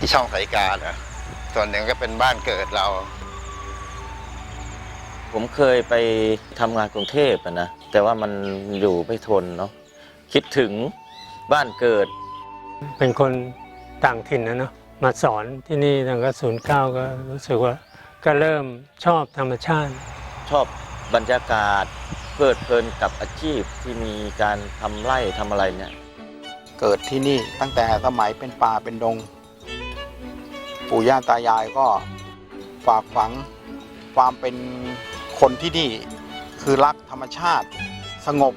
ที่ช่องสายการนะส่วนหนึ่งก็เป็นบ้านเกิดเรา ผมเคยไปทำงานกรุงเทพอะนะ แต่ว่ามันอยู่ไม่ทนเนาะคิดถึงบ้านเกิด เป็นคนต่างถิ่นนะเนาะมาสอนที่นี่ตั้งแต่ศูนย์เก้าก็รู้สึกว่า ก็เริ่มชอบธรรมชาติ ชอบบรรยากาศเพลิดเพลินกับอาชีพที่มีการทำไร่ทำอะไรเนี่ย เกิดที่นี่ตั้งแต่สมัยเป็นป่าเป็นดง ปู่ย่าตายายก็ฝากฝังความเป็นคนที่นี่ คือรักธรรมชาติ สงบ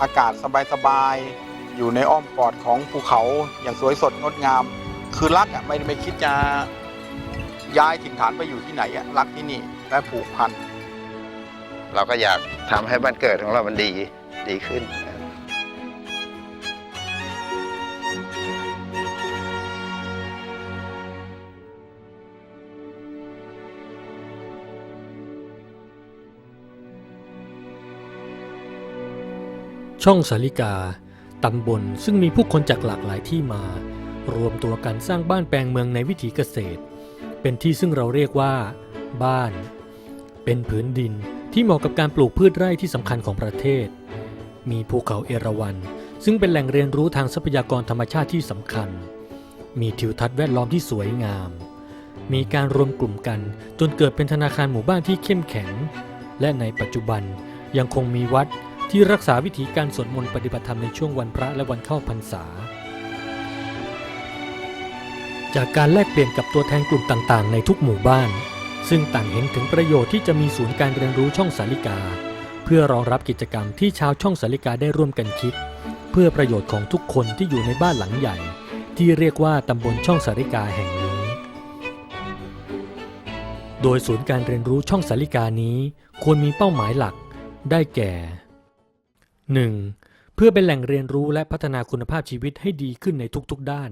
อากาศสบายๆ อยู่ในอ้อมกอดของภูเขาอย่างสวยสดงดงาม คือรักอะไม่ไม่คิดจะย้ายถิ่นฐานไปอยู่ที่ไหนอะรักที่นี่และผูกพันเราก็อยากทำให้บ้านเกิดของเรามันดีดีขึ้น ช่องสาลิกา ตำบลซึ่งมีผู้คนจากหลากหลายที่มา รวมตัวกันสร้างบ้านแปลงเมืองในวิถีเกษตร เป็นที่ซึ่งเราเรียกว่า บ้าน เป็นผืนดินที่เหมาะกับการปลูกพืชไร่ที่สำคัญของประเทศ มีภูเขาเอราวัณซึ่งเป็นแหล่งเรียนรู้ทางทรัพยากรธรรมชาติที่สำคัญ มีทิวทัศน์แวดล้อมที่สวยงาม มีการรวมกลุ่มกันจนเกิดเป็นธนาคารหมู่บ้านที่เข้มแข็ง และในปัจจุบันยังคงมีวัด ที่รักษาวิถีการสวดมนต์ปฏิบัติธรรมในช่วงวันพระและวันเข้าพรรษา จากการแลกเปลี่ยนกับตัวแทนกลุ่มต่างๆ ในทุกหมู่บ้าน ซึ่งต่างเห็นถึงประโยชน์ที่จะมีศูนย์การเรียนรู้ช่องสาลิกา เพื่อรองรับกิจกรรมที่ชาวช่องสาลิกาได้ร่วมกันคิด เพื่อประโยชน์ของทุกคนที่อยู่ในบ้านหลังใหญ่ ที่เรียกว่าตำบลช่องสาลิกาแห่งนี้โดยศูนย์การเรียนรู้ช่องสาลิกานี้ควรมีเป้าหมายหลัก ได้แก่ 1. เพื่อเป็นแหล่งเรียนรู้และพัฒนาคุณภาพชีวิตให้ดีขึ้นในทุกๆด้าน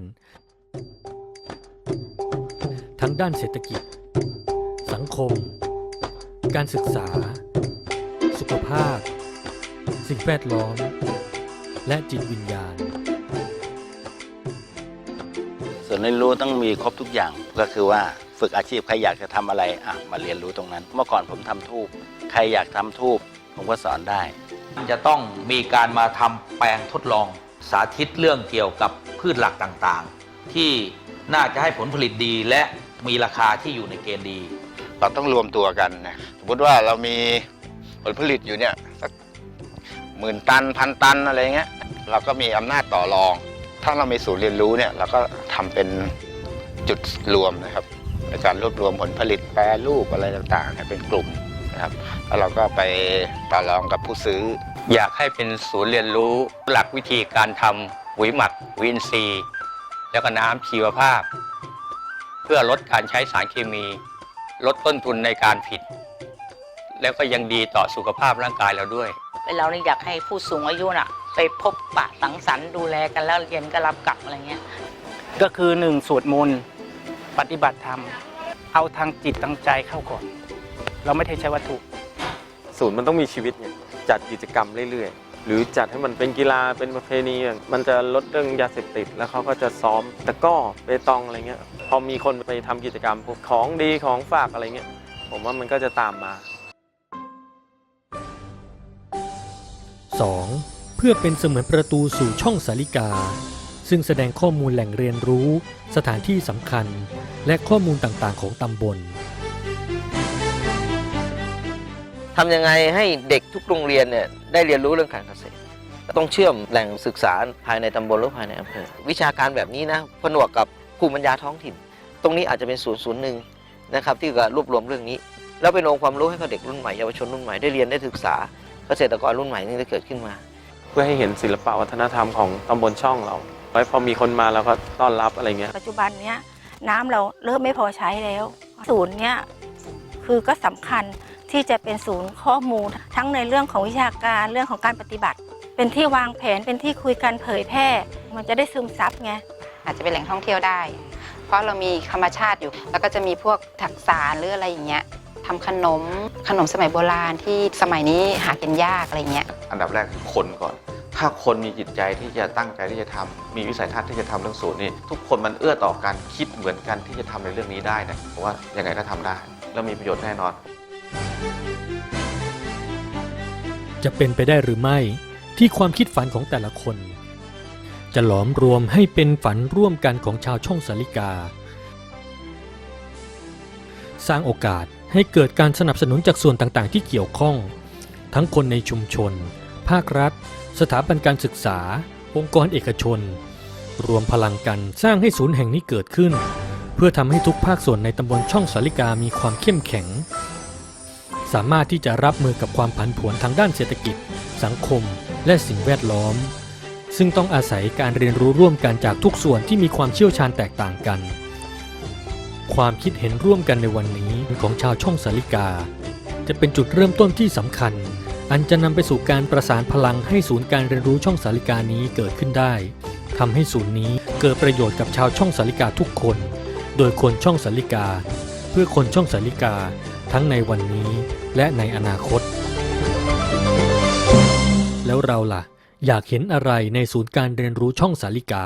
ทั้งด้านเศรษฐกิจ สังคม การศึกษา สุขภาพ สิ่งแวดล้อม และจิตวิญญาณส่วนเรียนรู้ต้องมีครบทุกอย่างก็คือว่าฝึกอาชีพใครอยากจะทำอะไรอะมาเรียนรู้ตรงนั้น เมื่อก่อนผมทำทูบใครอยากทำทูบผมก็สอนได้ จะต้องมีการมาทำแปลงทดลองสาธิตเรื่องเกี่ยวกับพืชหลักต่างๆ ที่น่าจะให้ผลผลิตดีและมีราคาที่อยู่ในเกณฑ์ดี เราต้องรวมตัวกันนะสมมติว่าเรามีผลผลิตอยู่เนี่ยสักหมื่นตันพันตันอะไรเงี้ยเราก็มีอำนาจต่อรอง ถ้าเรามีศูนย์เรียนรู้เนี่ยเราก็ทำเป็นจุดรวมนะครับในการรวบรวมผลผลิตแปรรูปอะไรต่างๆเนี่ยเป็นกลุ่ม นะครับแล้วเราก็ไปต่อรองกับผู้ซื้อ อยากให้เป็นศูนย์เรียนรู้หลักวิธีการทำปุ๋ยหมักวินซีย์แล้วก็น้ำชีวภาพ เพื่อลดการใช้สารเคมี ลดต้นทุนในการผิด แล้วก็ยังดีต่อสุขภาพร่างกายเราด้วยเราเนี่ยอยากให้ผู้สูงอายุน่ะ ไปพบปะสังสรรค์ดูแลกันแล้วเย็นก็รับกลับอะไรเงี้ยก็คือหนึ่งสวดมนต์ปฏิบัติธรรม เอาทางจิตทางใจเข้าก่อน เราไม่ได้ใช้วัตถุ ศูนย์มันต้องมีชีวิตไงจัดกิจกรรมเรื่อยๆ หรือจัดให้มันเป็นกีฬาเป็นประเพณีอะมันจะลดเรื่องยาเสพติด แล้วเขาก็จะซ้อมตะกร้อเปตองอะไรเงี้ยพอมีคนไปทำกิจกรรมพวกของดีของฝากอะไรเงี้ยผมว่ามันก็จะตามมา 2. เพื่อเป็นเสมือนประตูสู่ช่องสาลิกา ซึ่งแสดงข้อมูลแหล่งเรียนรู้ สถานที่สำคัญ และข้อมูลต่างๆ ของตำบล ทำยังไงให้เด็กทุกโรงเรียนเนี่ยได้เรียนรู้เรื่องการเกษตร ต้องเชื่อมแหล่งศึกษาภายในตำบลหรือภายในอำเภอวิชาการแบบนี้นะผนวกกับภูมิปัญญาท้องถิ่น ตรงนี้อาจจะเป็นศูนย์ศูนย์หนึ่งนะครับที่จะรวบรวมเรื่องนี้ แล้วเป็นองค์ความรู้ให้กับเด็กรุ่นใหม่เยาวชนรุ่นใหม่ได้เรียนได้ศึกษาเกษตรกรรุ่นใหม่นี่จะเกิดขึ้นมา เพื่อให้เห็นศิลปะวัฒนธรรมของตำบลช่องเราไว้พอมีคนมาเราก็ต้อนรับอะไรเงี้ยปัจจุบันเนี้ยน้ำเราเริ่มไม่พอใช้แล้ว ศูนย์เนี้ยคือก็สำคัญ ที่จะเป็นศูนย์ข้อมูล ทั้งในเรื่องของวิชาการเรื่องของการปฏิบัติ เป็นที่วางแผนเป็นที่คุยกันเผยแพร่ มันจะได้ซึมซับไงอาจจะเป็นแหล่งท่องเที่ยวได้ เพราะเรามีธรรมชาติอยู่ แล้วก็จะมีพวกถักสารหรืออะไรอย่างเงี้ยทำขนมขนมสมัยโบราณที่สมัยนี้หากินยากอะไรเงี้ยอันดับแรกคือคนก่อน ถ้าคนมีจิตใจที่จะตั้งใจที่จะทำมีวิสัยทัศน์ที่จะทำเรื่องศูนย์นี่ทุกคนมันเอื้อต่อการคิดเหมือนกันที่จะทำในเรื่องนี้ได้นะผมว่ายังไงก็ทำได้ แล้วมีประโยชน์แน่นอน จะเป็นไปได้หรือไม่ที่ความคิดฝันของแต่ละคน จะหลอมรวมให้เป็นฝันร่วมกันของชาวช่องสาลิกา สร้างโอกาสให้เกิดการสนับสนุนจากส่วนต่างๆ ที่เกี่ยวข้อง ทั้งคนในชุมชน ภาครัฐ สถาบันการศึกษา องค์กรเอกชน รวมพลังกันสร้างให้ศูนย์แห่งนี้เกิดขึ้น เพื่อทำให้ทุกภาคส่วนในตำบลช่องสาลิกามีความเข้มแข็ง สามารถที่จะรับมือกับความผันผวนทางด้านเศรษฐกิจ สังคม และสิ่งแวดล้อม ซึ่งต้องอาศัยการเรียนรู้ร่วมกันจากทุกส่วนที่มีความเชี่ยวชาญแตกต่างกัน ความคิดเห็นร่วมกันในวันนี้ของชาวช่องสาลิกา จะเป็นจุดเริ่มต้นที่สำคัญ อันจะนำไปสู่การประสานพลังให้ศูนย์การเรียนรู้ช่องสาลิกานี้เกิดขึ้นได้ทำให้ศูนย์นี้เกิดประโยชน์กับชาวช่องสาลิกาทุกคน โดยคนช่องสาลิกา เพื่อคนช่องสาลิกา ทั้งในวันนี้และในอนาคต แล้วเราล่ะ อยากเห็นอะไรในศูนย์การเรียนรู้ช่องสาลิกา